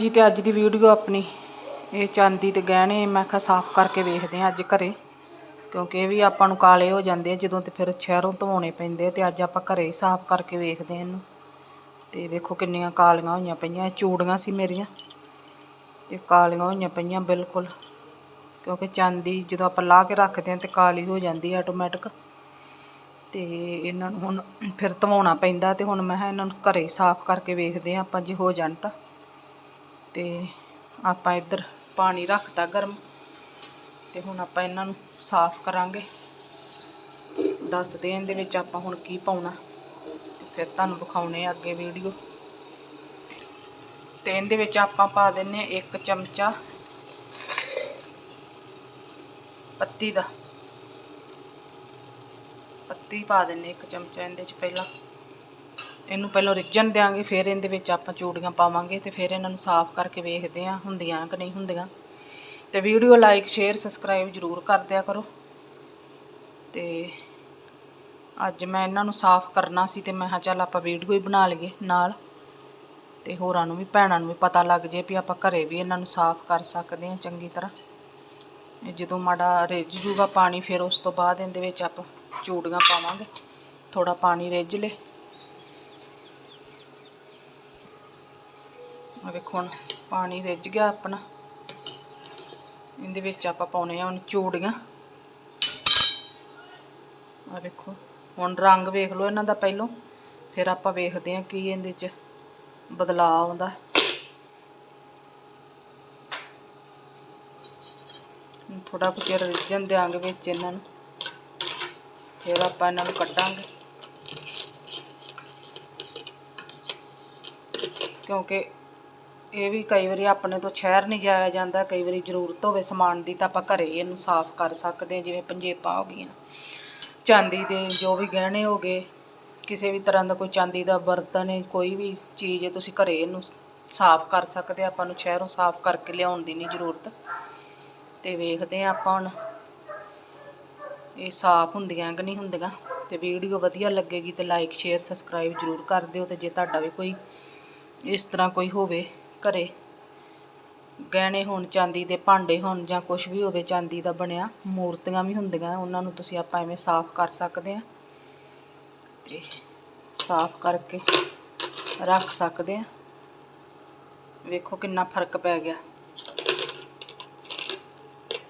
ਜੀ ਤੇ ਅੱਜ ਦੀ ਵੀਡੀਓ ਆਪਣੀ ਇਹ ਚਾਂਦੀ ਤੇ ਗਹਿਣੇ ਮੈਂ ਕਿਹਾ ਸਾਫ਼ ਕਰਕੇ ਵੇਖਦੇ ਆ ਅੱਜ ਘਰੇ, ਕਿਉਂਕਿ ਇਹ ਵੀ ਆਪਾਂ ਨੂੰ ਕਾਲੇ ਹੋ ਜਾਂਦੇ ਆ, ਜਦੋਂ ਤੇ ਫਿਰ ਸ਼ਹਿਰੋਂ ਧਵਾਉਣੇ ਪੈਂਦੇ ਆ ਤੇ ਅੱਜ ਆਪਾਂ ਘਰੇ ਹੀ ਸਾਫ਼ ਕਰਕੇ ਵੇਖਦੇ ਆ ਇਹਨੂੰ। ਤੇ ਵੇਖੋ ਕਿੰਨੀਆਂ ਕਾਲੀਆਂ ਹੋਈਆਂ ਪਈਆਂ ਚੂੜੀਆਂ ਸੀ ਮੇਰੀਆਂ, ਤੇ ਕਾਲੀਆਂ ਹੋਈਆਂ ਪਈਆਂ ਬਿਲਕੁਲ, ਕਿਉਂਕਿ ਚਾਂਦੀ ਜਦੋਂ ਆਪਾਂ ਲਾ ਕੇ ਰੱਖਦੇ ਆ ਤੇ ਕਾਲੀ ਹੋ ਜਾਂਦੀ ਆਟੋਮੈਟਿਕ ਤੇ ਇਹਨਾਂ ਨੂੰ ਹੁਣ ਫਿਰ ਧਵਾਉਣਾ ਪੈਂਦਾ ਤੇ ਹੁਣ ਮੈਂ ਇਹਨਾਂ ਨੂੰ ਘਰੇ ਹੀ ਸਾਫ਼ ਕਰਕੇ ਵੇਖਦੇ ਆ ਆਪਾਂ ਜੇ ਹੋ ਜਾਣ ਤਾਂ। ਤੇ ਆਪਾਂ ਇੱਧਰ ਪਾਣੀ ਰੱਖਤਾ ਗਰਮ ਤੇ ਹੁਣ ਆਪਾਂ ਇਹਨਾਂ ਨੂੰ ਸਾਫ਼ ਕਰਾਂਗੇ। ਦੱਸਦੇ ਆਂ ਇਹਦੇ ਵਿੱਚ ਆਪਾਂ ਹੁਣ ਕੀ ਪਾਉਣਾ ਤੇ ਫਿਰ ਤੁਹਾਨੂੰ ਦਿਖਾਉਣੇ ਆ ਅੱਗੇ ਵੀਡੀਓ। ਤੇ ਇਹਦੇ ਵਿੱਚ ਆਪਾਂ ਪਾ ਦਿੰਨੇ ਆ ਇੱਕ ਚਮਚਾ ਪੱਤੀ ਦਾ। ਪੱਤੀ ਪਾ ਦਿੰਨੇ ਇੱਕ ਚਮਚਾ ਇਹਦੇ ਚ ਪਹਿਲਾਂ। ਇਹਨੂੰ ਪਹਿਲਾਂ ਰਿੱਝਣ ਦਿਆਂਗੇ, ਫਿਰ ਇਹਦੇ ਵਿੱਚ ਆਪਾਂ ਚੂੜੀਆਂ ਪਾਵਾਂਗੇ ਤੇ ਫਿਰ ਇਹਨਾਂ ਨੂੰ ਸਾਫ਼ ਕਰਕੇ ਵੇਖਦੇ ਆ ਹੁੰਦੀਆਂ ਕਿ ਨਹੀਂ ਹੁੰਦੀਆਂ। ਤੇ ਵੀਡੀਓ ਲਾਈਕ, ਸ਼ੇਅਰ, ਸਬਸਕ੍ਰਾਈਬ ਜ਼ਰੂਰ ਕਰ ਦਿਆ ਕਰੋ। ਤੇ ਅੱਜ ਮੈਂ ਇਹਨਾਂ ਨੂੰ ਸਾਫ਼ ਕਰਨਾ ਸੀ ਤੇ ਮੈਂ ਕਿਹਾ ਚੱਲ ਆਪਾਂ ਵੀਡੀਓ ਹੀ ਬਣਾ ਲਈਏ ਨਾਲ। ਤੇ ਹੋਰਾਂ ਨੂੰ ਵੀ, ਭੈਣਾਂ ਨੂੰ ਵੀ ਪਤਾ ਲੱਗ ਜੇ ਵੀ ਆਪਾਂ ਘਰੇ ਵੀ ਇਹਨਾਂ ਨੂੰ ਸਾਫ਼ ਕਰ ਸਕਦੇ ਹਾਂ ਚੰਗੀ ਤਰ੍ਹਾਂ। ਇਹ ਜਦੋਂ ਮਾੜਾ ਰਿੱਝ ਜੂਗਾ ਪਾਣੀ, ਫਿਰ ਉਸ ਤੋਂ ਬਾਅਦ ਇਹਦੇ ਵਿੱਚ ਆਪਾਂ ਚੂੜੀਆਂ ਪਾਵਾਂਗੇ। ਥੋੜਾ ਪਾਣੀ ਰਿੱਝ ਲੇ। ਆ ਵੇਖੋ ਹੁਣ ਪਾਣੀ ਰਿੱਝ ਗਿਆ ਆਪਣਾ। ਇਹਦੇ ਵਿੱਚ ਆਪਾਂ ਪਾਉਣੇ ਆ ਹੁਣ ਚੂੜੀਆਂ। ਆ ਵੇਖੋ, ਹੁਣ ਰੰਗ ਵੇਖ ਲਓ ਇਹਨਾਂ ਦਾ ਪਹਿਲੋਂ, ਫਿਰ ਆਪਾਂ ਵੇਖਦੇ ਆ ਕੀ ਇਹਦੇ 'ਚ ਬਦਲਾਅ ਆਉਂਦਾ। ਥੋੜਾ ਕੁ ਚਿਰ ਰਿੱਝਣ ਦਿਆਂਗੇ ਵਿੱਚ ਇਹਨਾਂ ਨੂੰ, ਫਿਰ ਆਪਾਂ ਇਹਨਾਂ ਨੂੰ ਕੱਢਾਂਗੇ। ਕਿਉਂਕਿ ਇਹ ਵੀ ਕਈ ਵਾਰੀ ਆਪਣੇ ਤੋਂ ਸ਼ਹਿਰ ਨਹੀਂ ਜਾਇਆ ਜਾਂਦਾ, ਕਈ ਵਾਰੀ ਜ਼ਰੂਰਤ ਹੋਵੇ ਸਮਾਨ ਦੀ ਤਾਂ ਆਪਾਂ ਘਰੇ ਹੀ ਇਹਨੂੰ ਸਾਫ਼ ਕਰ ਸਕਦੇ ਹਾਂ, ਜਿਵੇਂ ਪੰਜੇਪਾਂ ਹੋ ਗਈਆਂ। ਚਾਂਦੀ ਦੇ ਜੋ ਵੀ ਗਹਿਣੇ ਹੋ ਗਏ, ਕਿਸੇ ਵੀ ਤਰ੍ਹਾਂ ਦਾ ਕੋਈ ਚਾਂਦੀ ਦਾ ਬਰਤਨ ਹੈ, ਕੋਈ ਵੀ ਚੀਜ਼ ਹੈ, ਤੁਸੀਂ ਘਰੇ ਇਹਨੂੰ ਸਾਫ਼ ਕਰ ਸਕਦੇ ਆਪਾਂ ਨੂੰ ਸ਼ਹਿਰੋਂ ਸਾਫ਼ ਕਰਕੇ ਲਿਆਉਣ ਦੀ ਨਹੀਂ ਜ਼ਰੂਰਤ। ਤੇ ਵੇਖਦੇ ਹਾਂ ਆਪਾਂ ਹੁਣ, ਇਹ ਸਾਫ਼ ਹੁੰਦੀਆਂ ਕਿ ਨਹੀਂ ਹੁੰਦੀਆਂ। ਤੇ ਵੀਡੀਓ ਵਧੀਆ ਲੱਗੇਗੀ ਤੇ ਲਾਈਕ ਸ਼ੇਅਰ ਸਬਸਕ੍ਰਾਈਬ ਜ਼ਰੂਰ ਕਰ ਦਿਓ ਤੇ ਜੇ ਤੁਹਾਡਾ ਵੀ ਕੋਈ ਇਸ ਤਰ੍ਹਾਂ ਕੋਈ ਹੋਵੇ ਘਰੇ। ਗਹਿਣੇ ਹੋਣ ਚਾਂਦੀ ਦੇ ਭਾਂਡੇ ਹੋਣ ਜਾਂ ਕੁਝ ਵੀ ਹੋਵੇ ਚਾਂਦੀ ਦਾ ਬਣਿਆ, ਮੂਰਤੀਆਂ ਵੀ ਹੁੰਦੀਆਂ, ਉਹਨਾਂ ਨੂੰ ਤੁਸੀਂ ਆਪਾਂ ਐਵੇਂ ਸਾਫ਼ ਕਰ ਸਕਦੇ ਆ ਤੇ ਸਾਫ਼ ਕਰਕੇ ਰੱਖ ਸਕਦੇ ਆ ਵੇਖੋ ਕਿੰਨਾ ਫ਼ਰਕ ਪੈ ਗਿਆ।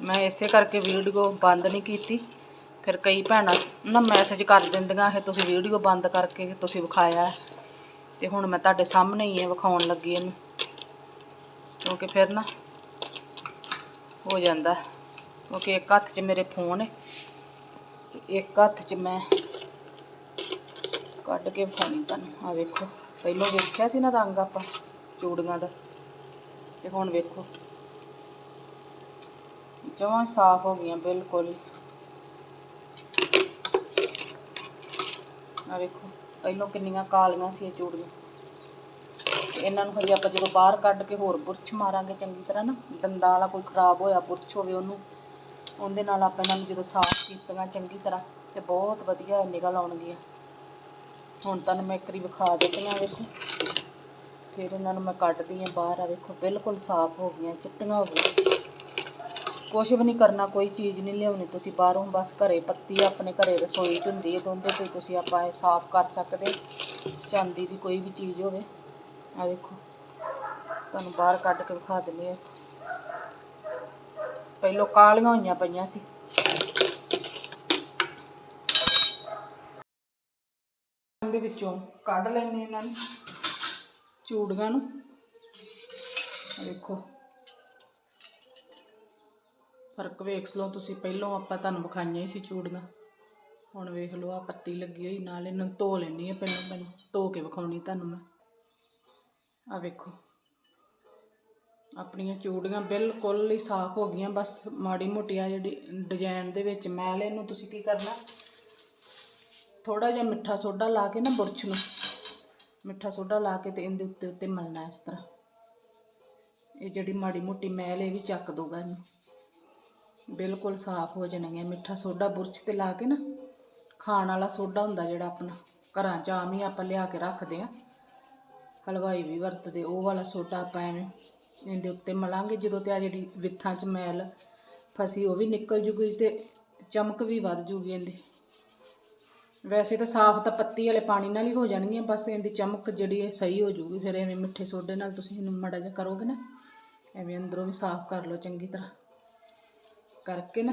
ਮੈਂ ਇਸੇ ਕਰਕੇ ਵੀਡੀਓ ਬੰਦ ਨਹੀਂ ਕੀਤੀ। ਫਿਰ ਕਈ ਭੈਣਾਂ ਨਾ ਮੈਸੇਜ ਕਰ ਦਿੰਦੀਆਂ, ਇਹ ਤੁਸੀਂ ਵੀਡੀਓ ਬੰਦ ਕਰਕੇ ਤੁਸੀਂ ਵਿਖਾਇਆ। ਹੈ। ਤੇ ਹੁਣ ਮੈਂ ਤੁਹਾਡੇ ਸਾਹਮਣੇ ਹੀ ਇਹ ਵਿਖਾਉਣ ਲੱਗੀ ਇਹਨੂੰ। ਕਿਉਂਕਿ ਫਿਰ ਨਾ ਹੋ ਜਾਂਦਾ ਕਿਉਂਕਿ ਇੱਕ ਹੱਥ 'ਚ ਮੇਰੇ ਫੋਨ ਹੈ ਤੇ ਇੱਕ ਹੱਥ 'ਚ ਮੈਂ ਕੱਢ ਕੇ ਵਿਖਾਉਣੀ ਤੁਹਾਨੂੰ। ਆ ਵੇਖੋ, ਪਹਿਲਾਂ ਵੇਖਿਆ ਸੀ ਨਾ ਰੰਗ ਆਪਾਂ ਚੂੜੀਆਂ ਦਾ ਤੇ ਹੁਣ ਵੇਖੋ। ਜਮਾਂ ਸਾਫ਼ ਹੋ ਗਈਆਂ ਬਿਲਕੁਲ। ਹੀ ਆ ਵੇਖੋ, ਪਹਿਲਾਂ ਕਿੰਨੀਆਂ ਕਾਲੀਆਂ ਸੀ ਇਹ ਚੂੜੀਆਂ। ਤੇ ਇਹਨਾਂ ਨੂੰ ਹਜੇ ਆਪਾਂ ਜਦੋਂ ਬਾਹਰ ਕੱਢ ਕੇ ਹੋਰ ਬੁਰਛ ਮਾਰਾਂਗੇ ਚੰਗੀ ਤਰ੍ਹਾਂ ਨਾ, ਦੰਦਾਂ ਵਾਲਾ ਕੋਈ ਖਰਾਬ ਹੋਇਆ ਬੁਰਛ ਹੋਵੇ ਉਹਨੂੰ, ਉਹਦੇ ਨਾਲ ਆਪਾਂ ਇਹਨਾਂ ਨੂੰ ਜਦੋਂ ਸਾਫ਼ ਕੀਤੀਆਂ ਚੰਗੀ ਤਰ੍ਹਾਂ ਤੇ ਬਹੁਤ ਵਧੀਆ ਨਿਕਲ ਆਉਣਗੀਆਂ। ਹੁਣ ਤੁਹਾਨੂੰ ਮੈਂ ਇੱਕ ਵਿਖਾ ਦਿੱਤੀ ਆ ਵੇਖੋ। ਫਿਰ ਇਹਨਾਂ ਨੂੰ ਮੈਂ ਕੱਢਦੀ ਆ ਬਾਹਰ ਆ ਵੇਖੋ, ਬਿਲਕੁਲ ਸਾਫ਼ ਹੋ ਗਈਆਂ, ਚਿੱਟੀਆਂ ਹੋ ਗਈਆਂ। ਕੁਛ ਵੀ ਨਹੀਂ ਕਰਨਾ, ਕੋਈ ਚੀਜ਼ ਨਹੀਂ ਲਿਆਉਣੀ, ਤੁਸੀਂ ਬਾਹਰੋਂ ਬਸ ਘਰੇ ਪੱਤੀ ਆਪਣੇ ਘਰੇ ਰਸੋਈ 'ਚ ਹੁੰਦੀ ਹੈ ਤਾਂ ਉਹਦੇ ਤੇ ਤੁਸੀਂ ਆਪਾਂ ਇਹ ਸਾਫ਼ ਕਰ ਸਕਦੇ ਚਾਂਦੀ ਦੀ ਕੋਈ ਵੀ ਚੀਜ਼ ਹੋਵੇ। ਆ ਵੇਖੋ। ਤੁਹਾਨੂੰ ਬਾਹਰ ਕੱਢ ਕੇ ਵਿਖਾ ਦਿੰਦੀ ਆ। ਪਹਿਲੋਂ ਕਾਲੀਆਂ ਹੋਈਆਂ ਪਈਆਂ ਸੀ। ਦੇ ਵਿੱਚੋਂ ਕੱਢ ਲੈਣੇ ਇਹਨਾਂ ਨੂੰ, ਚੂੜੀਆਂ ਨੂੰ। ਆ ਵੇਖੋ। ਫ਼ਰਕ ਵੇਖ ਲਓ ਤੁਸੀਂ, ਪਹਿਲੋਂ ਆਪਾਂ ਤੁਹਾਨੂੰ ਵਿਖਾਈਆਂ ਹੀ ਸੀ ਚੂੜੀਆਂ। ਹੁਣ ਵੇਖ ਲਓ ਆ ਪੱਤੀ ਲੱਗੀ ਹੋਈ, ਨਾਲ ਇਹਨਾਂ ਨੂੰ ਧੋ ਲੈਣੀ ਹੈ ਪਹਿਲਾਂ ਪਹਿਲਾਂ ਧੋ ਕੇ ਵਿਖਾਉਣੀ ਤੁਹਾਨੂੰ ਮੈਂ। ਆ ਵੇਖੋ। ਆਪਣੀਆਂ ਚੂੜੀਆਂ ਬਿਲਕੁਲ ਹੀ ਸਾਫ਼ ਹੋ ਗਈਆਂ, ਬਸ ਮਾੜੀ ਮੋਟੀ ਆ ਜਿਹੜੀ ਡਿਜ਼ਾਈਨ ਦੇ ਵਿੱਚ ਮੈਲ ਇਹਨੂੰ ਤੁਸੀਂ ਕੀ ਕਰਨਾ? ਥੋੜਾ ਜਿਹਾ ਮਿੱਠਾ ਸੋਡਾ ਲਾ ਕੇ ਨਾ ਬੁਰਸ਼ ਨੂੰ, ਮਿੱਠਾ ਸੋਡਾ ਲਾ ਕੇ ਤੇ ਇਹਦੇ ਉੱਤੇ ਉੱਤੇ ਮਲਣਾ ਇਸ ਤਰ੍ਹਾਂ। ਇਹ ਜਿਹੜੀ ਮਾੜੀ ਮੋਟੀ ਮੈਲ ਇਹ ਵੀ ਚੱਕ ਦੋਗਾ ਇਹਨੂੰ। ਬਿਲਕੁਲ ਸਾਫ਼ ਹੋ ਜਾਣਗੀਆਂ ਮਿੱਠਾ ਸੋਡਾ ਬੁਰਸ਼ ਤੇ ਲਾ ਕੇ ਨਾ, ਖਾਣ ਵਾਲਾ ਸੋਡਾ ਹੁੰਦਾ ਜਿਹੜਾ ਆਪਣਾ, ਘਰਾਂ 'ਚ ਆਮ ਹੀ ਆਪਾਂ ਲਿਆ ਕੇ ਰੱਖਦੇ ਆ। ਹਲਵਾਈ ਵੀ ਵਰਤਦੇ, ਉਹ ਵਾਲਾ ਸੋਡਾ ਆਪਾਂ ਐਵੇਂ ਇਹਦੇ ਉੱਤੇ ਮਲਾਂਗੇ। ਜਦੋਂ ਤੇ ਆ ਜਿਹੜੀ ਵਿੱਥਾਂ 'ਚ ਮੈਲ ਫਸੀ, ਉਹ ਵੀ ਨਿਕਲ ਜੂਗੀ ਤੇ ਚਮਕ ਵੀ ਵੱਧ ਜੂਗੀ ਇਹਦੀ। ਵੈਸੇ ਤਾਂ ਸਾਫ਼ ਤਾਂ ਪੱਤੀ ਵਾਲੇ ਪਾਣੀ ਨਾਲ ਹੀ ਹੋ ਜਾਣਗੀਆਂ, ਬਸ ਇਹਦੀ ਚਮਕ ਜਿਹੜੀ ਹੈ ਸਹੀ ਹੋ ਜੂਗੀ। ਫਿਰ ਐਵੇਂ ਮਿੱਠੇ ਸੋਡੇ ਨਾਲ ਤੁਸੀਂ ਇਹਨੂੰ ਮਾੜਾ ਜਿਹਾ ਕਰੋਗੇ ਨਾ, ਐਵੇਂ ਅੰਦਰੋਂ ਵੀ ਸਾਫ਼ ਕਰ ਲਓ ਚੰਗੀ ਤਰ੍ਹਾਂ। ਕਰਕੇ ਨਾ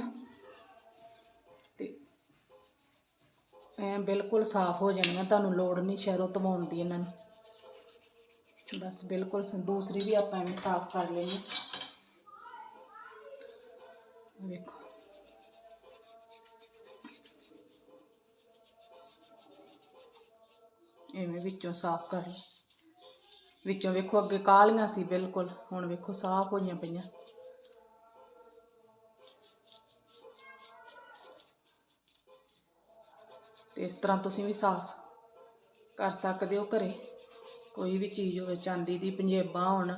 ਤੇ ਐ ਬਿਲਕੁਲ ਸਾਫ਼ ਹੋ ਜਾਣੀਆਂ ਤੁਹਾਨੂੰ ਲੋੜ ਨਹੀਂ ਸ਼ਹਿਰੋਂ ਧਵਾਉਣ ਦੀ ਇਹਨਾਂ ਨੂੰ। ਬਸ ਬਿਲਕੁਲ ਸ- ਦੂਸਰੀ ਵੀ ਆਪਾਂ ਐਵੇਂ ਸਾਫ਼ ਕਰ ਲੈਣੀ ਵੇਖੋ। ਐਵੇਂ ਵਿੱਚੋਂ ਸਾਫ਼ ਕਰ ਲਓ ਵਿੱਚੋਂ ਵੇਖੋ ਅੱਗੇ ਕਾਲੀਆਂ ਸੀ ਬਿਲਕੁਲ, ਹੁਣ ਵੇਖੋ ਸਾਫ਼ ਹੋਈਆਂ ਪਈਆਂ। ਤੇ ਇਸ ਤਰ੍ਹਾਂ ਤੁਸੀਂ ਵੀ ਸਾਫ਼ ਕਰ ਸਕਦੇ ਹੋ ਘਰੇ। ਕੋਈ ਵੀ ਚੀਜ਼ ਹੋਵੇ, ਚਾਂਦੀ ਦੀ ਪੰਜੇਬਾਂ ਹੋਣ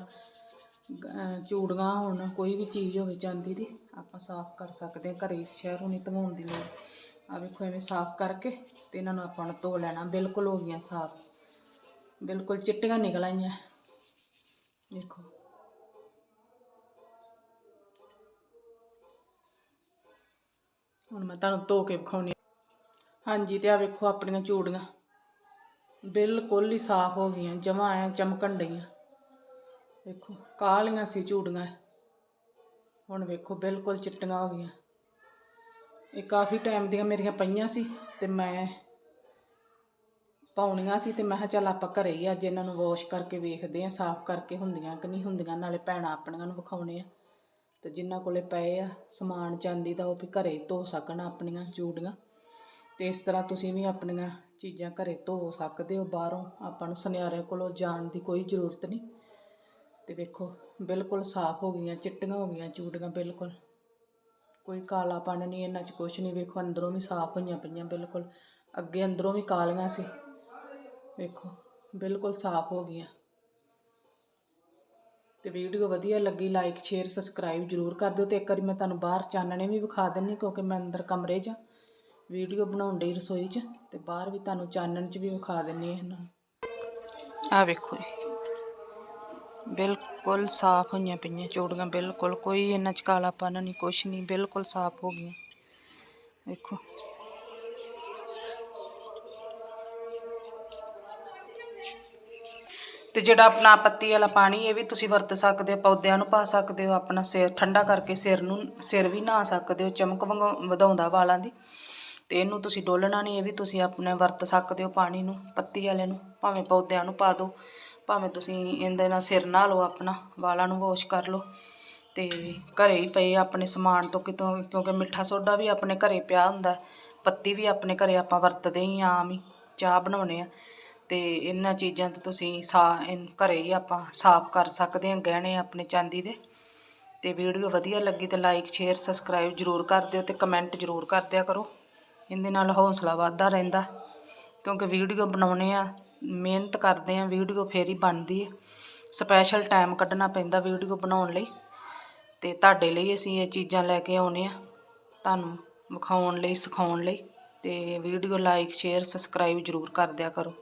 ਗ- ਚੂੜੀਆਂ ਹੋਣ, ਕੋਈ ਵੀ ਚੀਜ਼ ਹੋਵੇ ਚਾਂਦੀ ਦੀ, ਆਪਾਂ ਸਾਫ਼ ਕਰ ਸਕਦੇ ਹਾਂ ਘਰੇ ਸ਼ਹਿਰੋਂ ਨਹੀਂ ਧਵਾਉਣ ਦੀ ਲੋੜ। ਆ ਵੇਖੋ ਐਵੇਂ ਸਾਫ਼ ਕਰਕੇ ਤੇ ਇਹਨਾਂ ਨੂੰ ਆਪਾਂ ਨੂੰ ਧੋ ਲੈਣਾ, ਬਿਲਕੁਲ ਹੋ ਗਈਆਂ ਸਾਫ਼। ਬਿਲਕੁਲ ਚਿੱਟੀਆਂ ਨਿਕਲ ਆਈਆਂ। ਦੇਖੋ ਹੁਣ ਮੈਂ ਤੁਹਾਨੂੰ ਧੋ ਕੇ ਵਿਖਾਉਣੀ। ਹਾਂਜੀ, ਤੇ ਆ ਵੇਖੋ ਆਪਣੀਆਂ ਚੂੜੀਆਂ। ਬਿਲਕੁਲ ਹੀ ਸਾਫ਼ ਹੋ ਗਈਆਂ, ਜਮਾਂ ਐ ਚਮਕਣ ਡਈਆਂ। ਵੇਖੋ, ਕਾਲੀਆਂ ਸੀ ਚੂੜੀਆਂ ਹੁਣ ਵੇਖੋ, ਬਿਲਕੁਲ ਚਿੱਟੀਆਂ ਹੋ ਗਈਆਂ। ਇਹ ਕਾਫੀ ਟਾਈਮ ਦੀਆਂ ਮੇਰੀਆਂ ਪਈਆਂ ਸੀ ਤੇ ਮੈਂ ਪਾਉਣੀਆਂ ਸੀ ਤੇ ਮੈਂ ਕਿਹਾ ਚੱਲ ਆਪਾਂ ਘਰੇ ਹੀ ਅੱਜ ਇਹਨਾਂ ਨੂੰ ਵਾਸ਼ ਕਰਕੇ ਵੇਖਦੇ ਆਂ ਸਾਫ਼ ਕਰਕੇ ਹੁੰਦੀਆਂ ਕਿ ਨਹੀਂ ਹੁੰਦੀਆਂ, ਨਾਲੇ ਭੈਣਾਂ ਆਪਣੀਆਂ ਨੂੰ ਵਿਖਾਉਣੇ ਆ। ਤੇ ਜਿਨ੍ਹਾਂ ਕੋਲੇ ਪਏ ਆ, ਸਮਾਨ ਚਾਂਦੀ ਦਾ ਉਹ ਵੀ ਘਰੇ ਹੀ ਧੋ ਸਕਣ ਆਪਣੀਆਂ ਚੂੜੀਆਂ ਤੇ ਇਸ ਤਰ੍ਹਾਂ ਤੁਸੀਂ ਵੀ ਆਪਣੀਆਂ ਚੀਜ਼ਾਂ ਘਰੇ ਧੋ ਸਕਦੇ ਹੋ ਬਾਹਰੋਂ। ਆਪਾਂ ਨੂੰ ਸੁਨਿਆਰੇ ਕੋਲੋਂ ਜਾਣ ਦੀ ਕੋਈ ਜ਼ਰੂਰਤ ਨਹੀਂ। ਤੇ ਵੇਖੋ, ਬਿਲਕੁਲ ਸਾਫ਼ ਹੋ ਗਈਆਂ, ਚਿੱਟੀਆਂ ਹੋ ਗਈਆਂ ਚੂੜੀਆਂ, ਬਿਲਕੁਲ। ਕੋਈ ਕਾਲਾਪਨ ਨਹੀਂ, ਇਹਨਾਂ 'ਚ ਕੁਛ ਨਹੀਂ। ਵੇਖੋ, ਅੰਦਰੋਂ ਵੀ ਸਾਫ਼ ਹੋਈਆਂ ਪਈਆਂ, ਬਿਲਕੁਲ। ਅੱਗੇ ਅੰਦਰੋਂ ਵੀ ਕਾਲੀਆਂ ਸੀ। ਵੇਖੋ, ਬਿਲਕੁਲ ਸਾਫ਼ ਹੋ ਗਈਆਂ। ਤੇ ਵੀਡੀਓ ਵਧੀਆ ਲੱਗੀ ਲਾਈਕ ਸ਼ੇਅਰ ਸਬਸਕ੍ਰਾਈਬ ਜਰੂਰ ਕਰ ਦਿਓ। ਤੇ ਇੱਕ ਵਾਰੀ ਮੈਂ ਤੁਹਾਨੂੰ ਬਾਹਰ ਚਾਨਣੇ ਵੀ ਵਿਖਾ ਦਿੰਨੀ ਕਿਉਂਕਿ ਮੈਂ ਅੰਦਰ ਕਮਰੇ 'ਚ ਵੀਡੀਓ ਬਣਾਉਣ ਡਈ ਰਸੋਈ 'ਚ ਤੇ ਬਾਹਰ ਵੀ ਤੁਹਾਨੂੰ ਚਾਨਣ 'ਚ ਵੀ ਵਿਖਾ ਦਿੰਨੀ ਇਹਨਾਂ ਆ ਵੇਖੋ ਜੀ। ਬਿਲਕੁਲ ਸਾਫ਼ ਹੋਈਆਂ ਪਈਆਂ ਚੂੜੀਆਂ, ਬਿਲਕੁਲ ਕੋਈ ਇਹਨਾਂ 'ਚ ਕਾਲਾਪਨ ਨਹੀਂ, ਕੁਛ ਨਹੀਂ, ਬਿਲਕੁਲ ਸਾਫ਼ ਹੋ ਗਈਆਂ। ਵੇਖੋ। ਤੇ ਜਿਹੜਾ ਆਪਣਾ ਪੱਤੀ ਵਾਲਾ ਪਾਣੀ, ਇਹ ਵੀ ਤੁਸੀਂ ਵਰਤ ਸਕਦੇ ਹੋ, ਪੌਦਿਆਂ ਨੂੰ ਪਾ ਸਕਦੇ ਹੋ, ਆਪਣਾ ਸਿਰ ਠੰਡਾ ਕਰਕੇ ਸਿਰ ਨੂੰ, ਸਿਰ ਵੀ ਨਹਾ ਸਕਦੇ ਹੋ, ਚਮਕ ਵੰਗਾ- ਵਧਾਉਂਦਾ ਵਾਲਾਂ ਦੀ। ਤੇ ਇਹਨੂੰ ਤੁਸੀਂ ਡੋਲਣਾ ਨਹੀਂ, ਇਹ ਵੀ ਤੁਸੀਂ ਆਪਣੇ ਵਰਤ ਸਕਦੇ ਹੋ ਪਾਣੀ ਨੂੰ, ਪੱਤੀ ਵਾਲੇ ਨੂੰ। ਭਾਵੇਂ ਪੌਦਿਆਂ ਨੂੰ ਪਾ ਦਿਓ ਭਾਵੇਂ ਤੁਸੀਂ ਇਹਦੇ ਨਾਲ ਸਿਰ ਨਹਾ ਲਓ ਆਪਣਾ, ਵਾਲਾਂ ਨੂੰ ਵਾਸ਼ ਕਰ ਲਓ। ਤੇ ਘਰੇ ਹੀ ਪਏ ਆਪਣੇ ਸਮਾਨ ਤੋਂ ਕਿਤੋਂ, ਕਿਉਂਕਿ ਮਿੱਠਾ ਸੋਡਾ ਵੀ ਆਪਣੇ ਘਰੇ ਪਿਆ ਹੁੰਦਾ, ਪੱਤੀ ਵੀ ਆਪਣੇ ਘਰੇ ਆਪਾਂ ਵਰਤਦੇ ਹੀ ਆਮ ਹੀ, ਚਾਹ ਬਣਾਉਣੇ ਆ ਤੇ ਇਹਨਾਂ ਚੀਜ਼ਾਂ ਤੋਂ ਤੁਸੀਂ ਸਾ ਇਨ- ਘਰੇ ਹੀ ਆਪਾਂ ਸਾਫ਼ ਕਰ ਸਕਦੇ ਹਾਂ ਗਹਿਣੇ ਆਪਣੇ ਚਾਂਦੀ ਦੇ। ਤੇ ਵੀਡੀਓ ਵਧੀਆ ਲੱਗੀ ਤਾਂ ਲਾਈਕ ਸ਼ੇਅਰ ਸਬਸਕ੍ਰਾਈਬ ਜਰੂਰ ਕਰ ਦਿਓ ਤੇ ਕਮੈਂਟ ਜਰੂਰ ਕਰ ਦਿਆ ਕਰੋ। ਇਹਦੇ ਨਾਲ ਹੌਸਲਾ ਵੱਧਦਾ ਰਹਿੰਦਾ। ਕਿਉਂਕਿ ਵੀਡੀਓ ਬਣਾਉਂਦੇ ਹਾਂ ਮਿਹਨਤ ਕਰਦੇ ਹਾਂ ਵੀਡੀਓ ਫੇਰ ਹੀ ਬਣਦੀ ਹੈ ਸਪੈਸ਼ਲ ਟਾਈਮ ਕੱਢਣਾ ਪੈਂਦਾ ਵੀਡੀਓ ਬਣਾਉਣ ਲਈ। ਤੇ ਤੁਹਾਡੇ ਲਈ ਅਸੀਂ ਇਹ ਚੀਜ਼ਾਂ ਲੈ ਕੇ ਆਉਨੇ ਆ, ਤੁਹਾਨੂੰ ਵਿਖਾਉਣ ਲਈ, ਸਿਖਾਉਣ ਲਈ। ਤੇ ਵੀਡੀਓ ਲਾਈਕ ਸ਼ੇਅਰ ਸਬਸਕ੍ਰਾਈਬ ਜਰੂਰ ਕਰ ਦਿਆ ਕਰੋ।